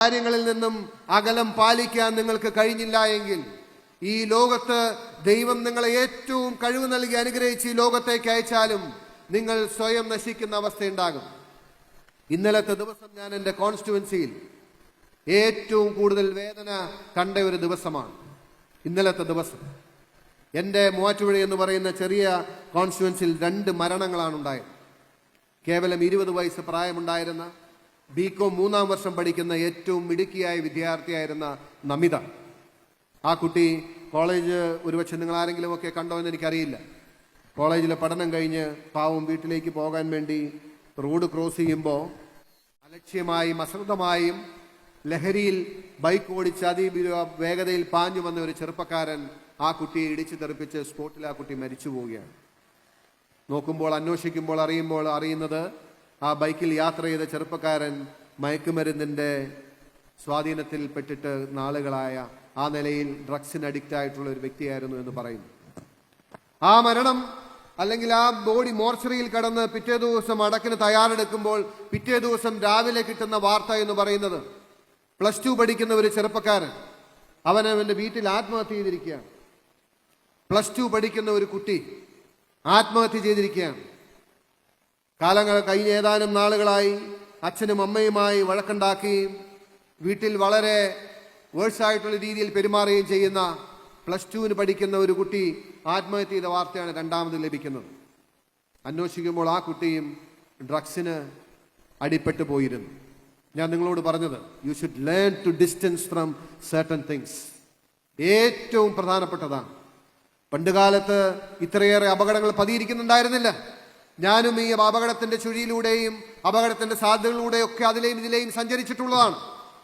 കാര്യങ്ങളിൽ നിന്നും അകലം പാലിക്കാൻ നിങ്ങൾക്ക് കഴിഞ്ഞില്ല എങ്കിൽ ഈ ലോകത്ത് ദൈവം നിങ്ങളെ ഏറ്റവും കഴിവ് നൽകി അനുഗ്രഹിച്ച് ഈ ലോകത്തേക്ക് അയച്ചാലും നിങ്ങൾ സ്വയം നശിക്കുന്ന അവസ്ഥയുണ്ടാകും. ഇന്നലത്തെ ദിവസം ഞാൻ എന്റെ കോൺസ്റ്റിറ്റ്യുവൻസിയിൽ ഏറ്റവും കൂടുതൽ വേദന കണ്ട ഒരു ദിവസമാണ്. ഇന്നലത്തെ ദിവസം എന്റെ മൂവാറ്റുപുഴ എന്ന് പറയുന്ന ചെറിയ കോൺസ്റ്റിറ്റ്യുവൻസിയിൽ രണ്ട് മരണങ്ങളാണ് ഉണ്ടായത് കേവലം ഇരുപത് വയസ്സ് പ്രായമുണ്ടായിരുന്ന ബികോം മൂന്നാം വർഷം പഠിക്കുന്ന ഏറ്റവും മിടുക്കിയായ വിദ്യാർത്ഥിയായിരുന്ന നമിത. ആ കുട്ടി കോളേജ് ഒരുപക്ഷെ നിങ്ങൾ ആരെങ്കിലും ഒക്കെ കണ്ടോ എന്ന് എനിക്കറിയില്ല. കോളേജിലെ പഠനം കഴിഞ്ഞ് പാവം വീട്ടിലേക്ക് പോകാൻ വേണ്ടി റോഡ് ക്രോസ് ചെയ്യുമ്പോൾ അലക്ഷ്യമായും അശ്രദ്ധമായും ലഹരിയിൽ ബൈക്ക് ഓടിച്ച് അതിവേഗ വേഗതയിൽ പാഞ്ഞു വന്ന ഒരു ചെറുപ്പക്കാരൻ ആ കുട്ടിയെ ഇടിച്ചു തെറിപ്പിച്ച് സ്പോട്ടിൽ ആ കുട്ടി മരിച്ചു പോവുകയാണ്. നോക്കുമ്പോൾ അന്വേഷിക്കുമ്പോൾ അറിയുമ്പോൾ അറിയുന്നത് ആ ബൈക്കിൽ യാത്ര ചെയ്ത ചെറുപ്പക്കാരൻ മയക്കുമരുന്നിന്റെ സ്വാധീനത്തിൽ പെട്ടിട്ട് നാളുകളായ ആ നിലയിൽ ഡ്രഗ്സിന് അഡിക്റ്റ് ആയിട്ടുള്ള ഒരു വ്യക്തിയായിരുന്നു എന്ന് പറയുന്നു. ആ മരണം അല്ലെങ്കിൽ ആ ബോഡി മോർച്ചറിയിൽ കടന്ന് പിറ്റേ ദിവസം അടക്കിന് തയ്യാറെടുക്കുമ്പോൾ പിറ്റേ ദിവസം രാവിലെ കിട്ടുന്ന വാർത്ത എന്ന് പറയുന്നത് പ്ലസ് ടു പഠിക്കുന്ന ഒരു ചെറുപ്പക്കാരൻ. അവൻ അവന്റെ വീട്ടിൽ ആത്മഹത്യ ചെയ്തിരിക്കുകയാണ്. പ്ലസ് ടു പഠിക്കുന്ന ഒരു കുട്ടി ആത്മഹത്യ ചെയ്തിരിക്കുകയാണ്. കാലങ്ങൾ കഴിഞ്ഞ ഏതാനും നാളുകളായി അച്ഛനും അമ്മയുമായി വഴക്കുണ്ടാക്കുകയും വീട്ടിൽ വളരെ വേഴ്സായിട്ടുള്ള രീതിയിൽ പെരുമാറുകയും ചെയ്യുന്ന പ്ലസ് ടുവിന് പഠിക്കുന്ന ഒരു കുട്ടി ആത്മഹത്യ ചെയ്ത വാർത്തയാണ് രണ്ടാമത് ലഭിക്കുന്നത്. അന്വേഷിക്കുമ്പോൾ ആ കുട്ടിയും ഡ്രഗ്സിന് അടിപ്പെട്ടു പോയിരുന്നു. ഞാൻ നിങ്ങളോട് പറഞ്ഞത് you should learn to distance from certain things ഏറ്റവും പ്രധാനപ്പെട്ടതാണ്. പണ്ടുകാലത്ത് ഇത്രയേറെ അപകടങ്ങൾ പതിയിരിക്കുന്നുണ്ടായിരുന്നില്ല. ഞാനും ഈ അപകടത്തിന്റെ ചുഴിയിലൂടെയും അപകടത്തിന്റെ സാധ്യതകളിലൂടെയും ഒക്കെ അതിലെയും ഇതിലെയും സഞ്ചരിച്ചിട്ടുള്ളതാണ്.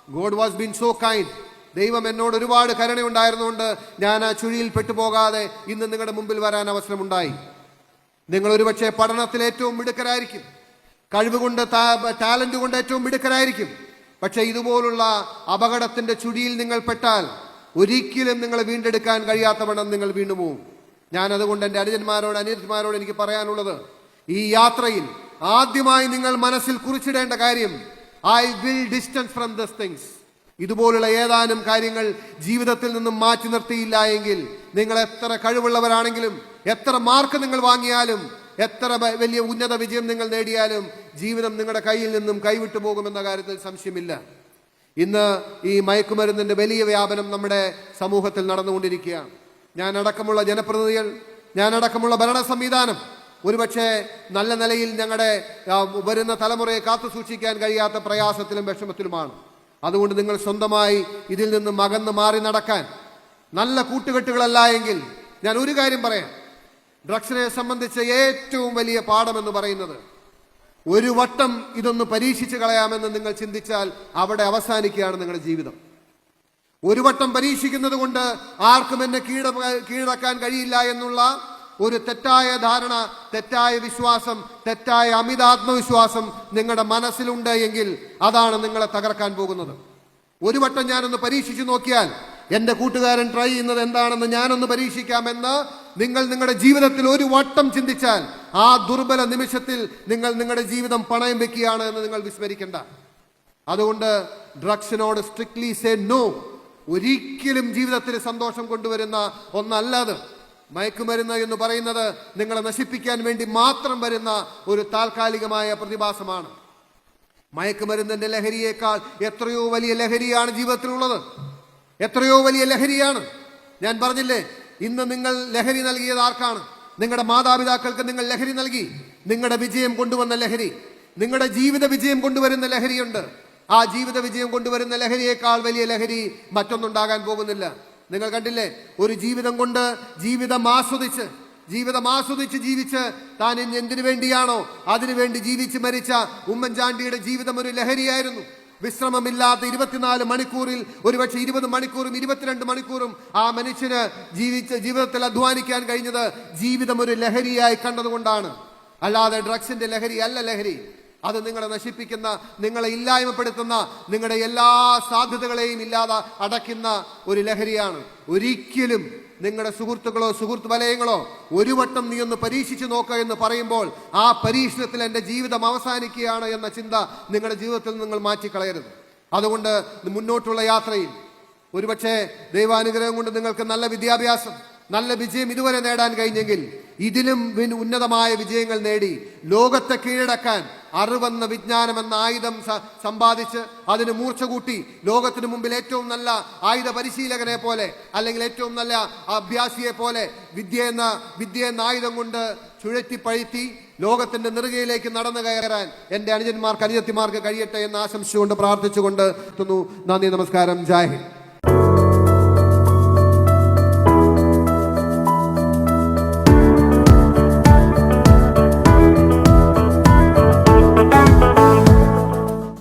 God was been so kind ദൈവം എന്നോട് ഒരുപാട് കരുണയുണ്ടായിരുന്നുകൊണ്ട് ഞാൻ ആ ചുഴിയിൽ പെട്ടുപോകാതെ ഇന്ന് നിങ്ങളുടെ മുമ്പിൽ വരാൻ അവസരമുണ്ടായി. നിങ്ങൾ ഒരുപക്ഷെ പഠനത്തിൽ ഏറ്റവും മിടുക്കരായിരിക്കും. കഴിവുകൊണ്ട് ടാലന്റ് കൊണ്ട് ഏറ്റവും മിടുക്കരായിരിക്കും. പക്ഷെ ഇതുപോലുള്ള അപകടത്തിന്റെ ചുഴിയിൽ നിങ്ങൾ പെട്ടാൽ ഒരിക്കലും നിങ്ങൾ വീണ്ടെടുക്കാൻ കഴിയാത്തവണ്ണം നിങ്ങൾ വീണ്ടുപോകും ഞാൻ അതുകൊണ്ട് എന്റെ അനുജന്മാരോട് അനിയന്മാരോട് എനിക്ക് പറയാനുള്ളത് ഈ യാത്രയിൽ ആദ്യമായി നിങ്ങൾ മനസ്സിൽ കുറിച്ചിടേണ്ട കാര്യം I will distance from those things ഇതുപോലുള്ള ഏതാനും കാര്യങ്ങൾ ജീവിതത്തിൽ നിന്നും മാറ്റി നിർത്തിയില്ല എങ്കിൽ നിങ്ങൾ എത്ര കഴിവുള്ളവരാണെങ്കിലും എത്ര മാർക്ക് നിങ്ങൾ വാങ്ങിയാലും എത്ര വലിയ ഉന്നത വിജയം നിങ്ങൾ നേടിയാലും ജീവിതം നിങ്ങളുടെ കയ്യിൽ നിന്നും കൈവിട്ടു പോകുമെന്ന കാര്യത്തിൽ സംശയമില്ല. ഇന്ന് ഈ മയക്കുമരുന്നിന്റെ വലിയ വ്യാപനം നമ്മുടെ സമൂഹത്തിൽ നടന്നുകൊണ്ടിരിക്കുകയാണ്. ഞാൻ അടക്കമുള്ള ജനപ്രതിനിധികൾ ഞാൻ അടക്കമുള്ള ഭരണ സംവിധാനം ഒരുപക്ഷെ നല്ല നിലയിൽ ഞങ്ങളുടെ വരുന്ന തലമുറയെ കാത്തു സൂക്ഷിക്കാൻ കഴിയാത്ത പ്രയാസത്തിലും വിഷമത്തിലുമാണ്. അതുകൊണ്ട് നിങ്ങൾ സ്വന്തമായി ഇതിൽ നിന്ന് മകന്ന് മാറി നടക്കാൻ. നല്ല കൂട്ടുകെട്ടുകളല്ല എങ്കിൽ ഞാൻ ഒരു കാര്യം പറയാം. ഡ്രഗ്സിനെ സംബന്ധിച്ച ഏറ്റവും വലിയ പാഠമെന്ന് പറയുന്നത് ഒരു വട്ടം ഇതൊന്ന് പരീക്ഷിച്ച് കളയാമെന്ന് നിങ്ങൾ ചിന്തിച്ചാൽ അവിടെ അവസാനിക്കുകയാണ് നിങ്ങളുടെ ജീവിതം. ഒരു വട്ടം പരീക്ഷിക്കുന്നത് കൊണ്ട് ആർക്കും എന്നെ കീഴ കീഴടക്കാൻ കഴിയില്ല എന്നുള്ള ഒരു തെറ്റായ ധാരണ തെറ്റായ വിശ്വാസം തെറ്റായ അമിതാത്മവിശ്വാസം നിങ്ങളുടെ മനസ്സിലുണ്ട് എങ്കിൽ അതാണ് നിങ്ങളെ തകർക്കാൻ പോകുന്നത്. ഒരു വട്ടം ഞാനൊന്ന് പരീക്ഷിച്ചു നോക്കിയാൽ എന്റെ കൂട്ടുകാരൻ ട്രൈ ചെയ്യുന്നത് എന്താണെന്ന് ഞാനൊന്ന് പരീക്ഷിക്കാമെന്ന് നിങ്ങൾ നിങ്ങളുടെ ജീവിതത്തിൽ ഒരു വട്ടം ചിന്തിച്ചാൽ ആ ദുർബല നിമിഷത്തിൽ നിങ്ങൾ നിങ്ങളുടെ ജീവിതം പണയം വെക്കുകയാണ് എന്ന് നിങ്ങൾ വിസ്മരിക്കേണ്ട. അതുകൊണ്ട് ഡ്രഗ്സിനോട് സ്ട്രിക്ട്ലി സേ നോ ഒരിക്കലും ജീവിതത്തിൽ സന്തോഷം കൊണ്ടുവരുന്ന ഒന്നല്ലത് മയക്കുമരുന്ന് എന്ന് പറയുന്നത് നിങ്ങളെ നശിപ്പിക്കാൻ വേണ്ടി മാത്രം വരുന്ന ഒരു താൽക്കാലികമായ പ്രതിഭാസമാണ്. മയക്കുമരുന്നിന്റെ ലഹരിയേക്കാൾ എത്രയോ വലിയ ലഹരിയാണ് ജീവിതത്തിലുള്ളത്. എത്രയോ വലിയ ലഹരിയാണ്. ഞാൻ പറഞ്ഞില്ലേ ഇന്ന് നിങ്ങൾ ലഹരി നൽകിയത് ആർക്കാണ്? നിങ്ങളുടെ മാതാപിതാക്കൾക്ക് നിങ്ങൾ ലഹരി നൽകി. നിങ്ങളുടെ വിജയം കൊണ്ടുവന്ന ലഹരി. നിങ്ങളുടെ ജീവിത വിജയം കൊണ്ടുവരുന്ന ലഹരിയുണ്ട്. ആ ജീവിത വിജയം കൊണ്ടുവരുന്ന ലഹരിയേക്കാൾ വലിയ ലഹരി മറ്റൊന്നുണ്ടാകാൻ പോകുന്നില്ല. നിങ്ങൾ കണ്ടില്ലേ? ഒരു ജീവിതം കൊണ്ട് ജീവിതം ആസ്വദിച്ച് ജീവിതം ആസ്വദിച്ച് ജീവിച്ച് താൻ ഇനി എന്തിനു വേണ്ടിയാണോ? അതിനുവേണ്ടി ജീവിച്ച് മരിച്ച ഉമ്മൻചാണ്ടിയുടെ ജീവിതം ഒരു ലഹരിയായിരുന്നു. വിശ്രമമില്ലാത്ത ഇരുപത്തിനാല് മണിക്കൂറിൽ ഒരുപക്ഷെ ഇരുപത് മണിക്കൂറും ഇരുപത്തിരണ്ട് മണിക്കൂറും ആ മനുഷ്യന് ജീവിച്ച് ജീവിതത്തിൽ അധ്വാനിക്കാൻ കഴിഞ്ഞത് ജീവിതം ഒരു ലഹരിയായി കണ്ടതുകൊണ്ടാണ്. അല്ലാതെ ഡ്രഗ്സിന്റെ ലഹരി അല്ല ലഹരി. അത് നിങ്ങളെ നശിപ്പിക്കുന്ന നിങ്ങളെ ഇല്ലായ്മപ്പെടുത്തുന്ന നിങ്ങളുടെ എല്ലാ സാധ്യതകളെയും ഇല്ലാതെ അടയ്ക്കുന്ന ഒരു ലഹരിയാണ്. ഒരിക്കലും നിങ്ങളുടെ സുഹൃത്തുക്കളോ സുഹൃത്ത് വലയങ്ങളോ ഒരു വട്ടം നീ ഒന്ന് പരീക്ഷിച്ചു നോക്കുക എന്ന് പറയുമ്പോൾ ആ പരീക്ഷണത്തിൽ എന്റെ ജീവിതം അവസാനിക്കുകയാണ് എന്ന ചിന്ത നിങ്ങളുടെ ജീവിതത്തിൽ നിങ്ങൾ മാറ്റിക്കളയരുത്. അതുകൊണ്ട് മുന്നോട്ടുള്ള യാത്രയിൽ ഒരുപക്ഷെ ദൈവാനുഗ്രഹം കൊണ്ട് നിങ്ങൾക്ക് നല്ല വിദ്യാഭ്യാസം നല്ല വിജയം ഇതുവരെ നേടാൻ കഴിഞ്ഞെങ്കിൽ ഇതിലും ഉന്നതമായ വിജയങ്ങൾ നേടി ലോകത്തെ കീഴടക്കാൻ അറിവെന്ന വിജ്ഞാനം എന്ന ആയുധം സമ്പാദിച്ച് അതിന് മൂർച്ച കൂട്ടി ലോകത്തിന് മുമ്പിൽ ഏറ്റവും നല്ല ആയുധ പരിശീലകനെ പോലെ അല്ലെങ്കിൽ ഏറ്റവും നല്ല അഭ്യാസിയെ പോലെ വിദ്യ എന്ന വിദ്യ എന്ന ആയുധം കൊണ്ട് ചുഴറ്റി പഴുത്തി ലോകത്തിന്റെ നെറുകയിലേക്ക് നടന്നു കയറാൻ എന്റെ അനുജന്മാർക്ക് അനുജത്തിമാർക്ക് കഴിയട്ടെ എന്ന് ആശംസിച്ചുകൊണ്ട് പ്രാർത്ഥിച്ചുകൊണ്ട് നന്ദി നമസ്കാരം. ജാഹിദ്